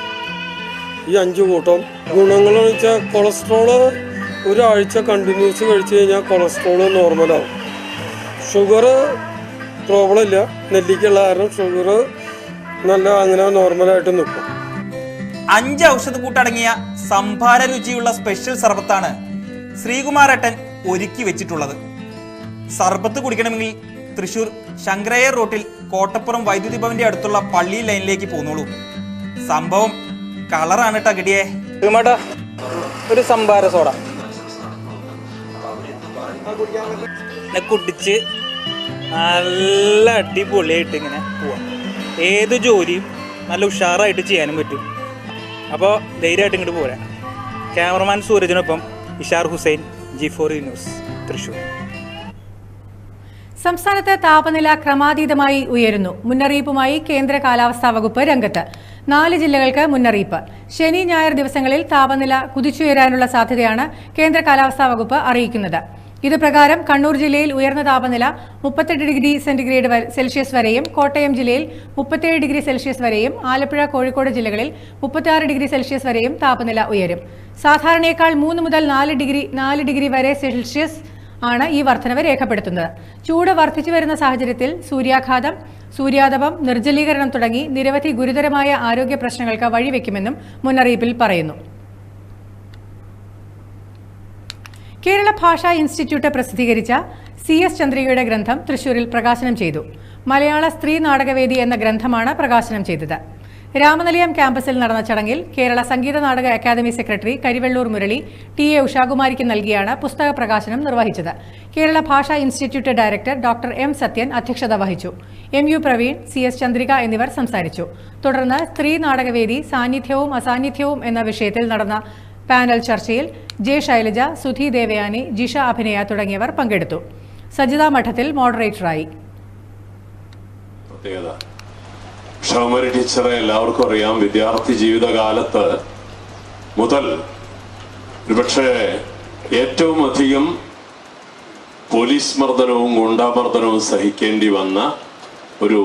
ഈ അഞ്ച് കൂട്ടം ഗുണങ്ങളെന്ന് വെച്ചാൽ കൊളസ്ട്രോൾ ഒരാഴ്ച കണ്ടിന്യൂസ് കഴിച്ചു കഴിഞ്ഞാൽ കൊളസ്ട്രോൾ നോർമലാവും. ഷുഗർ പ്രോബ്ലം ഇല്ല. നെല്ലിക്കുള്ള കാരണം ഷുഗർ നല്ല അങ്ങനെ നോർമലായിട്ട് നിൽക്കും അഞ്ച് ഔഷധ കൂട്ടടങ്ങിയ സംഭാര രുചിയുള്ള സ്പെഷ്യൽ സർബത്താണ് ശ്രീകുമാരട്ടൻ ഒരുക്കി വെച്ചിട്ടുള്ളത്. സർബത്ത് കുടിക്കണമെങ്കിൽ തൃശൂർ ശങ്കരയ്യർ റോട്ടിൽ കോട്ടപ്പുറം വൈദ്യുതി ഭവന്റെ അടുത്തുള്ള പള്ളി ലൈനിലേക്ക് പോന്നോളൂ. സംഭവം കളറാണ് കേട്ടോ കിടിയേ ഒരു സംഭാര സോഡ. കുടിച്ച് നല്ല അടിപൊളിയായിട്ട് ഇങ്ങനെ പോവാം. ഏത് ജോലിയും നല്ല ഉഷാറായിട്ട് ചെയ്യാനും പറ്റും. അപ്പോൾ ധൈര്യമായിട്ട് ഇങ്ങോട്ട് പോരാ. Cameraman സൂരജിനൊപ്പം Ishar Hussain G four news Thrissur സംസ്ഥാനത്ത് താപനില ക്രമാതീതമായി ഉയരുന്നു. മുന്നറിയിപ്പുമായി കേന്ദ്ര കാലാവസ്ഥാ വകുപ്പ് രംഗത്ത്. നാല് ജില്ലകൾക്ക് മുന്നറിയിപ്പ്. ശനി ഞായർ ദിവസങ്ങളിൽ താപനില കുതിച്ചുയരാനുള്ള സാധ്യതയാണ് കേന്ദ്ര കാലാവസ്ഥാ വകുപ്പ് അറിയിക്കുന്നത്. ഇത് പ്രകാരം കണ്ണൂർ ജില്ലയിൽ ഉയർന്ന താപനില മുപ്പത്തെട്ട് ഡിഗ്രി സെന്റിഗ്രേഡ് സെൽഷ്യസ് വരെയും കോട്ടയം ജില്ലയിൽ മുപ്പത്തേഴ് ഡിഗ്രി സെൽഷ്യസ് വരെയും ആലപ്പുഴ കോഴിക്കോട് ജില്ലകളിൽ മുപ്പത്തിയാറ് ഡിഗ്രി സെൽഷ്യസ് വരെയും താപനില ഉയരും. സാധാരണയേക്കാൾ മൂന്ന് മുതൽ നാല് ഡിഗ്രി നാല് ഡിഗ്രി വരെ സെൽഷ്യസ് ആണ് ഈ വർധനവ് രേഖപ്പെടുത്തുന്നത്. ചൂട് വർദ്ധിച്ചു വരുന്ന സാഹചര്യത്തിൽ സൂര്യാഘാതം സൂര്യാതപം നിർജലീകരണം തുടങ്ങി നിരവധി ഗുരുതരമായ ആരോഗ്യ പ്രശ്നങ്ങൾക്ക് വഴിവെക്കുമെന്നും മുന്നറിയിപ്പിൽ പറയുന്നു. കേരള ഭാഷാ ഇൻസ്റ്റിറ്റ്യൂട്ട് പ്രസിദ്ധീകരിച്ച സി എസ് ചന്ദ്രികയുടെ ഗ്രന്ഥം തൃശൂരിൽ പ്രകാശനം ചെയ്തു. മലയാള സ്ത്രീ നാടകവേദി എന്ന ഗ്രന്ഥമാണ് പ്രകാശനം ചെയ്തത്. രാമനിലയം ക്യാമ്പസിൽ നടന്ന ചടങ്ങിൽ Kerala Sangeetha Nataka academy secretary Karivellur Murali T A ഉഷാകുമാരിക്ക് നൽകിയാണ് പുസ്തക പ്രകാശനം നിർവഹിച്ചത്. കേരള ഭാഷാ institute director doctor M Sathyan അധ്യക്ഷത വഹിച്ചു. M U Praveen C S Chandrika എന്നിവർ സംസാരിച്ചു. തുടർന്ന് സ്ത്രീ നാടകവേദി സാന്നിധ്യവും അസാന്നിധ്യവും എന്ന വിഷയത്തിൽ നടന്ന പാനൽ ചർച്ചയിൽ ജെ ശൈലജ സുധി ദേവയാനി ജിഷ അഭിനയ തുടങ്ങിയവർ പങ്കെടുത്തു. സജിത മഠത്തിൽ മോഡറേറ്ററായി. ഷൗമരി ടീച്ചറെ എല്ലാവർക്കും അറിയാം. വിദ്യാർത്ഥി ജീവിതകാലത്ത് മുതൽ ഒരുപക്ഷെ ഏറ്റവും അധികം പോലീസ് മർദ്ദനവും ഗുണ്ടാമർദ്ദനവും സഹിക്കേണ്ടി വന്ന ഒരു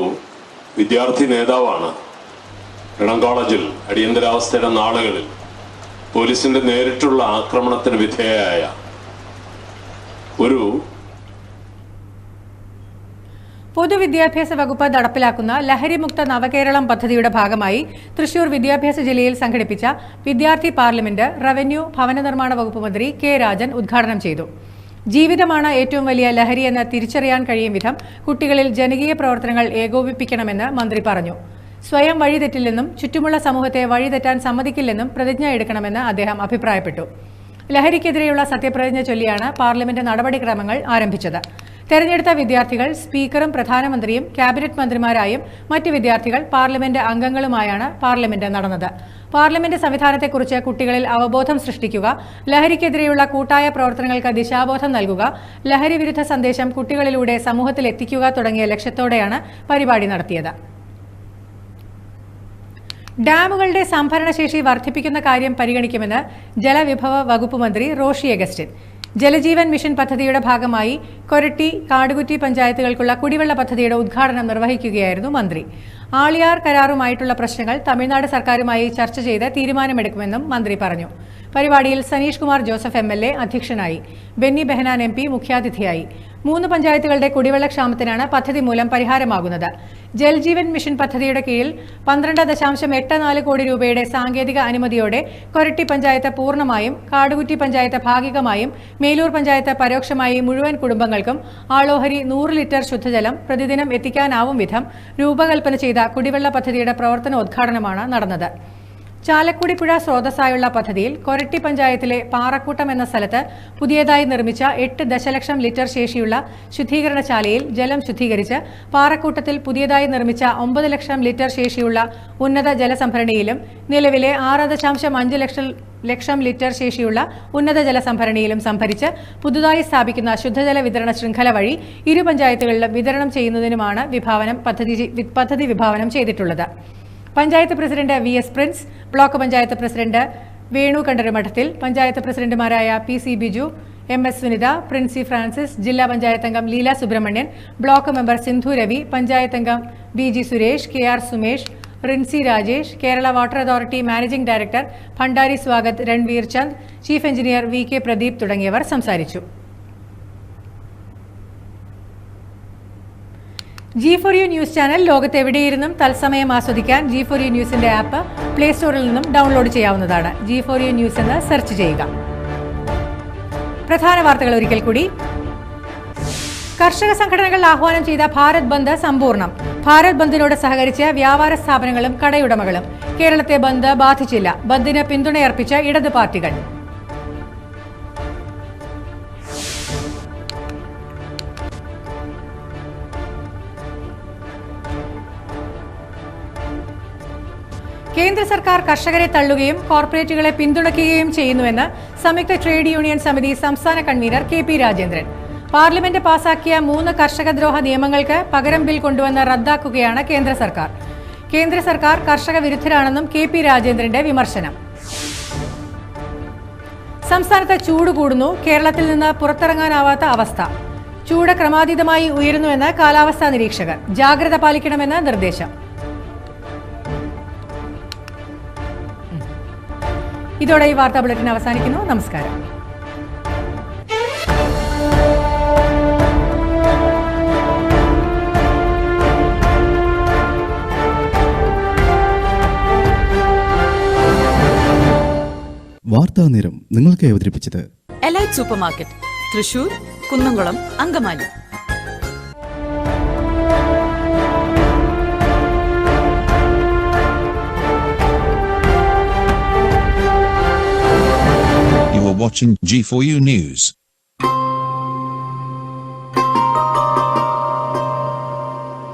വിദ്യാർത്ഥി നേതാവാണ് ഇളം കോളേജിൽ അടിയന്തരാവസ്ഥയുടെ നാളുകളിൽ പോലീസിന്റെ നേരിട്ടുള്ള ആക്രമണത്തിന് വിധേയയായ ഒരു പൊതുവിദ്യാഭ്യാസ വകുപ്പ് നടപ്പിലാക്കുന്ന ലഹരിമുക്ത നവകേരളം പദ്ധതിയുടെ ഭാഗമായി തൃശൂർ വിദ്യാഭ്യാസ ജില്ലയിൽ സംഘടിപ്പിച്ച വിദ്യാർത്ഥി പാർലമെന്റ് റവന്യൂ ഭവന നിർമ്മാണ വകുപ്പ് മന്ത്രി കെ രാജൻ ഉദ്ഘാടനം ചെയ്തു. ജീവിതമാണ് ഏറ്റവും വലിയ ലഹരിയെന്ന് തിരിച്ചറിയാൻ കഴിയും വിധം കുട്ടികളിൽ ജനകീയ പ്രവർത്തനങ്ങൾ ഏകോപിപ്പിക്കണമെന്ന് മന്ത്രി പറഞ്ഞു. സ്വയം വഴിതെറ്റില്ലെന്നും ചുറ്റുമുള്ള സമൂഹത്തെ വഴിതെറ്റാൻ സമ്മതിക്കില്ലെന്നും പ്രതിജ്ഞ എടുക്കണമെന്ന് അദ്ദേഹം അഭിപ്രായപ്പെട്ടു. ലഹരിക്കെതിരെയുള്ള സത്യപ്രതിജ്ഞ ചൊല്ലിയാണ് പാർലമെന്റ് നടപടിക്രമങ്ങൾ ആരംഭിച്ചത്. തെരഞ്ഞെടുത്ത വിദ്യാർത്ഥികൾ സ്പീക്കറും പ്രധാനമന്ത്രിയും ക്യാബിനറ്റ് മന്ത്രിമാരായും മറ്റ് വിദ്യാർത്ഥികൾ പാർലമെന്റ് അംഗങ്ങളുമായാണ് പാർലമെന്റ് നടന്നത്. പാർലമെന്റ് സംവിധാനത്തെക്കുറിച്ച് കുട്ടികളിൽ അവബോധം സൃഷ്ടിക്കുക ലഹരിക്കെതിരെയുള്ള കൂട്ടായ പ്രവർത്തനങ്ങൾക്ക് ദിശാബോധം നൽകുക ലഹരി വിരുദ്ധ സന്ദേശം കുട്ടികളിലൂടെ സമൂഹത്തിലെത്തിക്കുക തുടങ്ങിയ ലക്ഷ്യത്തോടെയാണ് പരിപാടി നടത്തിയത്. ഡാമുകളുടെ സംഭരണശേഷി വർദ്ധിപ്പിക്കുന്ന കാര്യം പരിഗണിക്കുമെന്ന് ജലവിഭവ വകുപ്പ് മന്ത്രി റോഷി അഗസ്റ്റിൻ. ജലജീവൻ മിഷൻ പദ്ധതിയുടെ ഭാഗമായി കൊരട്ടി കാടുകുറ്റി പഞ്ചായത്തുകൾക്കുള്ള കുടിവെള്ള പദ്ധതിയുടെ ഉദ്ഘാടനം നിർവഹിക്കുകയായിരുന്നു മന്ത്രി. ആളിയാർ കരാറുമായിട്ടുള്ള പ്രശ്നങ്ങൾ തമിഴ്നാട് സർക്കാരുമായി ചർച്ച ചെയ്ത് തീരുമാനമെടുക്കുമെന്നും മന്ത്രി പറഞ്ഞു. പരിപാടിയിൽ Saneesh Kumar Joseph M L A അധ്യക്ഷനായി. ബെന്നി ബെഹനാൻ എം പി മുഖ്യാതിഥിയായി. മൂന്ന് പഞ്ചായത്തുകളുടെ കുടിവെള്ളക്ഷാമത്തിനാണ് പദ്ധതി മൂലം പരിഹാരമാകുന്നത്. ജൽജീവൻ മിഷൻ പദ്ധതിയുടെ കീഴിൽ പന്ത്രണ്ട് ദശാംശം എട്ട് നാല് കോടി രൂപയുടെ സാങ്കേതിക അനുമതിയോടെ കൊരട്ടി പഞ്ചായത്ത് പൂർണമായും കാടുകുറ്റി പഞ്ചായത്ത് ഭാഗികമായും മേലൂർ പഞ്ചായത്ത് പരോക്ഷമായി മുഴുവൻ കുടുംബങ്ങൾക്കും ആളോഹരി നൂറ് ലിറ്റർ ശുദ്ധജലം പ്രതിദിനം എത്തിക്കാനാവും വിധം രൂപകൽപ്പന ചെയ്ത കുടിവെള്ള പദ്ധതിയുടെ പ്രവർത്തനോദ്ഘാടനമാണ് നടന്നത്. ചാലക്കുടി പുഴ സ്രോതസ്സായുള്ള പദ്ധതിയിൽ കൊരട്ടി പഞ്ചായത്തിലെ പാറക്കൂട്ടം എന്ന സ്ഥലത്ത് പുതിയതായി നിർമ്മിച്ച എട്ട് ദശലക്ഷം ലിറ്റർ ശേഷിയുള്ള ശുദ്ധീകരണശാലയിൽ ജലം ശുദ്ധീകരിച്ച് പാറക്കൂട്ടത്തിൽ പുതിയതായി നിർമ്മിച്ച ഒമ്പത് ലക്ഷം ലിറ്റർ ശേഷിയുള്ള ഉന്നത ജലസംഭരണിയിലും നിലവിലെ ആറ് ദശാംശം അഞ്ച് ലക്ഷം ലക്ഷം ലിറ്റർ ശേഷിയുള്ള ഉന്നത ജലസംഭരണിയിലും സംഭരിച്ച് പുതുതായി സ്ഥാപിക്കുന്ന ശുദ്ധജല വിതരണ ശൃംഖല വഴി ഇരു പഞ്ചായത്തുകളിലും വിതരണം ചെയ്യുന്നതിനുമാണ് വിഭാവനം പദ്ധതി പദ്ധതി വിഭാവനം ചെയ്തിട്ടുള്ളത്. Panchayat president V S Prince block panchayat president Venu Kandaramadathil panchayat പ്രസിഡന്റുമാരായ P C Biju M S Sunitha Princy Francis ജില്ലാ പഞ്ചായത്ത് അംഗം ലീല സുബ്രഹ്മണ്യൻ ബ്ലോക്ക് മെമ്പർ സിന്ധു രവി പഞ്ചായത്ത് അംഗം B G Suresh K R Sumesh Rincy Rajesh Kerala water authority managing director Bhandari Swagat Ranveer Chand chief engineer V K Pradeep തുടങ്ങിയവർ സംസാരിച്ചു. G four U news channel ലോകത്ത് എവിടെയിരുന്നും തത്സമയം ആസ്വദിക്കാൻ G four U ന്യൂസിന്റെ app play സ്റ്റോറിൽ നിന്നും download ചെയ്യാവുന്നതാണ്. ജി ഫോർ യു ന്യൂസ് എന്ന് സെർച്ച് ചെയ്യുക. പ്രധാന വാർത്തകൾ ഒരിക്കൽ കൂടി. കർഷക സംഘടനകൾ ആഹ്വാനം ചെയ്ത ഭാരത് ബന്ദ് സമ്പൂർണം. ഭാരത് ബന്ദിനോട് സഹകരിച്ച വ്യാപാര സ്ഥാപനങ്ങളും കടയുടമകളും. കേരളത്തെ ബന്ദ് ബാധിച്ചില്ല. ബന്ദിന് പിന്തുണയർപ്പിച്ച ഇടത് പാർട്ടികൾ. കേന്ദ്ര സർക്കാർ കർഷകരെ തള്ളുകയും കോർപ്പറേറ്റുകളെ പിന്തുണയ്ക്കുകയും ചെയ്യുന്നുവെന്ന് സംയുക്ത ട്രേഡ് യൂണിയൻ സമിതി സംസ്ഥാന convener K P Rajendran. Parliament പാസാക്കിയ മൂന്ന് കർഷകദ്രോഹ നിയമങ്ങൾക്ക് പകരം ബിൽ കൊണ്ടുവന്ന് റദ്ദാക്കുകയാണ് കേന്ദ്ര സർക്കാർ. കേന്ദ്ര സർക്കാർ കർഷക വിരുദ്ധരാണെന്നും കെ പി രാജേന്ദ്രന്റെ വിമർശനം. സംസ്ഥാനത്ത് ചൂട് കൂടുന്നു കേരളത്തിൽ നിന്ന് പുറത്തിറങ്ങാനാവാത്ത അവസ്ഥ. ചൂട് ക്രമാതീതമായി ഉയരുന്നുവെന്ന് കാലാവസ്ഥാ നിരീക്ഷകർ. ജാഗ്രത പാലിക്കണമെന്ന് നിർദ്ദേശം. ഇതോടെ ഈ വാർത്താ ബുള്ളറ്റിൻ അവസാനിക്കുന്നു. നമസ്കാരം. വാർത്താ നേരം നിങ്ങൾക്ക് അവതരിപ്പിച്ചത് elite super market Thrissur Kunnamkulam Angamaly. Watching G4U News.